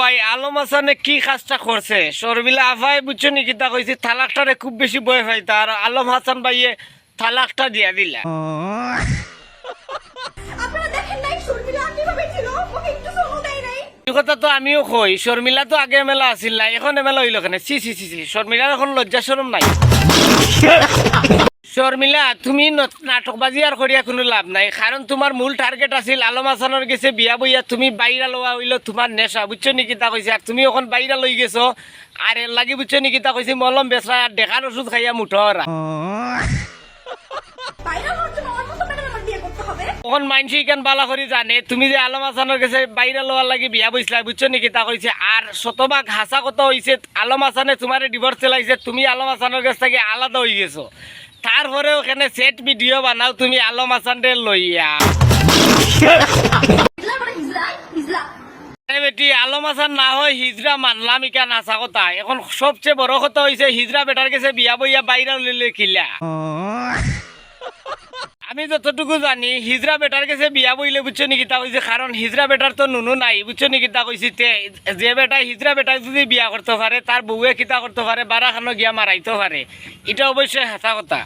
ভাই আলম হাসানে কি কাজটা করছে? শর্মিলা আফাই বুঝছ নি কিতা কইছি তালাকটারে খুব বেশি বয় পাইতা আর আলম হাসান ভাইয়ে তালাকটা দিয়া দিলা। কথা তো আমিও কই শর্মিলা তো আগে মেলা আছিল না এখন এমেলা হইল কেন? সি সি সি শর্মিলার এখন লজ্জা শরম নাই। শর্মিলা তুমি নাটকবাজি আর করিয়া কোনো লাভ নাই। কারণ তোমার মূল টার্গেট আছিল আলম হাসানের গেছে বিয়া বইয়া তুমি বাইরা লওয়া হইল তোমার নেশা বুঝছ নি কিতা কইছে আর তুমি এখন বাইরা লই গেছো আর এর লাগি বুঝছ নি কিতা কইছে মলম বেচরা আর দেখার ওষুধ খাইয়া মুঠো ওরা বাইরে হওয়ার জন্য আমার মতো ম্যাডাম আমার বিয়ে করতে হবে তখন মানসি কেন বালা করে জানে? তুমি যে আলম হাসানের কাছে বাইরে লওয়ার লাগি বিয়া বইছিলা বুঝছ নাকি তা কইছে আর শতভাগ হাসা কথা হইছে আলম হাসানে তোমার ডিভোর্স চালাইছে, তুমি আলম হাসানের কাছ থেকে আলাদা হয়ে গেছো। তারপরেও ওখানে সেট ভিডিও বানাও, তুমি আলম হাসানরে লইয়া। বেটি, আলম না হয় হিজরা মানলাম ইকা নাচা কথা? এখন সবচেয়ে বড় কথা হইছে হিজরা বেটার কাছে বিয়া বইয়া বাইরে লইলে কিলা আমি যতটুকু জানি, হিজরা বেটার কাছে বিয়া বইলে বুঝছ নাকি? তা কইছে কারণ হিজরা বেটার তো নুনু নাই বুঝছ নাকি? তা কইছি তে, যে বেটা হিজরা বেটা যদি বিয়া করতে পারে তার বউয়ে কিতা করতে পারে বারা খানো গিয়া মারাইতে পারে এটা অবশ্যই হাসা কথা।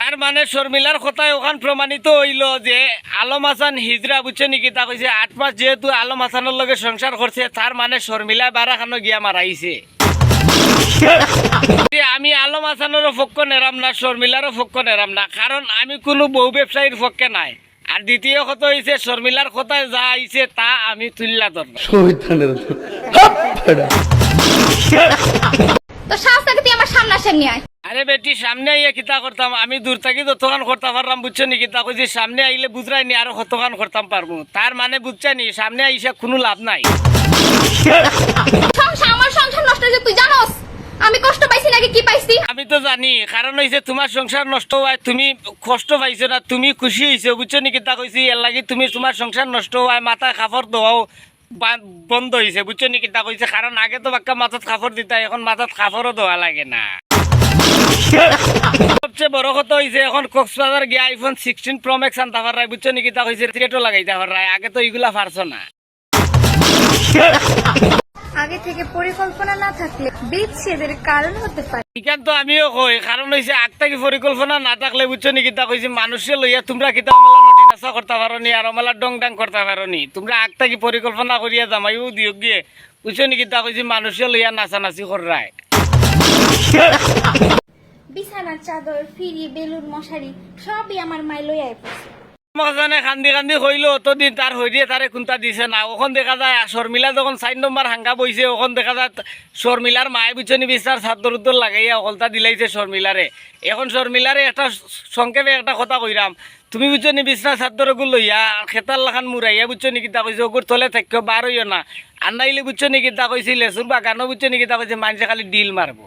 তোর মানে শর্মিলার কথায় ওখান প্রমাণিত হইল যে, আলম হাসান হিজরা বুঝছ নাকি? তা কইছে আট মাস যেহেতু আলম হাসানের লগে সংসার করছে তার মানে শর্মিলা বারা খানো গিয়া মারাইছে আমি আলম হাসানেরও পক্ষ নেরাম না শর্মিলারও পক্ষ নেরাম না কারণ আমি কোনো বহু ব্যবসায়ীর পক্ষে নাই। আর দ্বিতীয় কথা হইছে শর্মিলার কথায় যা আইছে তা আমি তুললা তো তুই আমার সামনাসামনি আয়। আরে বেটি সামনে আইয়া কিতা করতাম? আমি দূর থাকি যতক্ষণ করতে পারলাম বুঝছ নি? কিতা কইছি সামনে আইলে বুঝরাই নি আরও কতক্ষণ করতাম পারব। তার মানে বুঝছে নি সামনে আইসা কোনো লাভ নাই সংসার আমার সংসার নষ্ট হয়েছে তুই জানোস আমি কষ্ট পাইছি নাকি কি পাইছি? আমি তো জানি, কারণ হইছে তোমার সংসার নষ্ট হয়, তুমি কষ্ট পাইছো না, তুমি খুশি হইছো, বুঝছ নি কিতা কইছি? এর লাগি তুমি তোমার সংসার নষ্ট হয়, মাথা কাপড় দোয়াও বন্ধ হয়েছে বুঝছ নি কিতা কইছে? কারণ আগে তো বাক্কা মাথাত কাপড় দিতা, এখন মাথাত কাপড়ও দেওয়া লাগে না। সবচেয়ে বড় কথা হইছে, এখন কক্সবাজার গিয়ে আইফোন সিক্সটিন প্রো ম্যাক্স আনতে পারাই বুঝছ নি কিতা কইছে? টিকেটও লাগাইতে পারাই আগে তো এগুলা পারছ না। আগে থেকে পরিকল্পনা না থাকলে বিচ্ছেদের কারণ হতে পারে। ইখান তো আমিও কই কারণ হইছে আগ থাকি পরিকল্পনা না থাকলে বুঝছ নি কিতা কইছি মানুষে লইয়া তোমরা কিতা অমলা নটি নাচা করতে পারো নি আর অমলা ডং ডাং করতে পারো নি তোমরা আগ থাকি পরিকল্পনা করিয়া জামাইও দিও গিয়ে বুঝছ নি কিতা কইছি মানুষে লইয়া নাচানাচি করায় বিছানার চাদর ফিরি বেলুন মশারি সবই আমার মাই লইয়াই পড়ছে। মহাজনে কান্দি কান্দি কইলো অতদিন তার হইয়ে তারে কোনটা দিছে না। ওখন দেখা যায় শর্মিলা যখন চার নম্বর হাঙ্গা বইছে ওখন দেখা যায় শর্মিলার মায়ে বিচনি বিস্তার সাদ্দর উদ্দর লাগাইয়া অকলতা দিলাইছে শর্মিলারে এখন শর্মিলারে একটা সংক্ষেপে একটা কথা কইরাম তুমি বুঝছনি বিছনা চাদর ওগুলো লইয়া খেতার লাখান মুরাইয়া বুঝছনি কিতা কইছে ওগুর তলে থাকো বার হইও না। আর নাইলে বুঝছনি কিতা কইছি লেচুর বাগানও বুঝছনি কিতা কইছে মানুষে খালি ডিল মারবো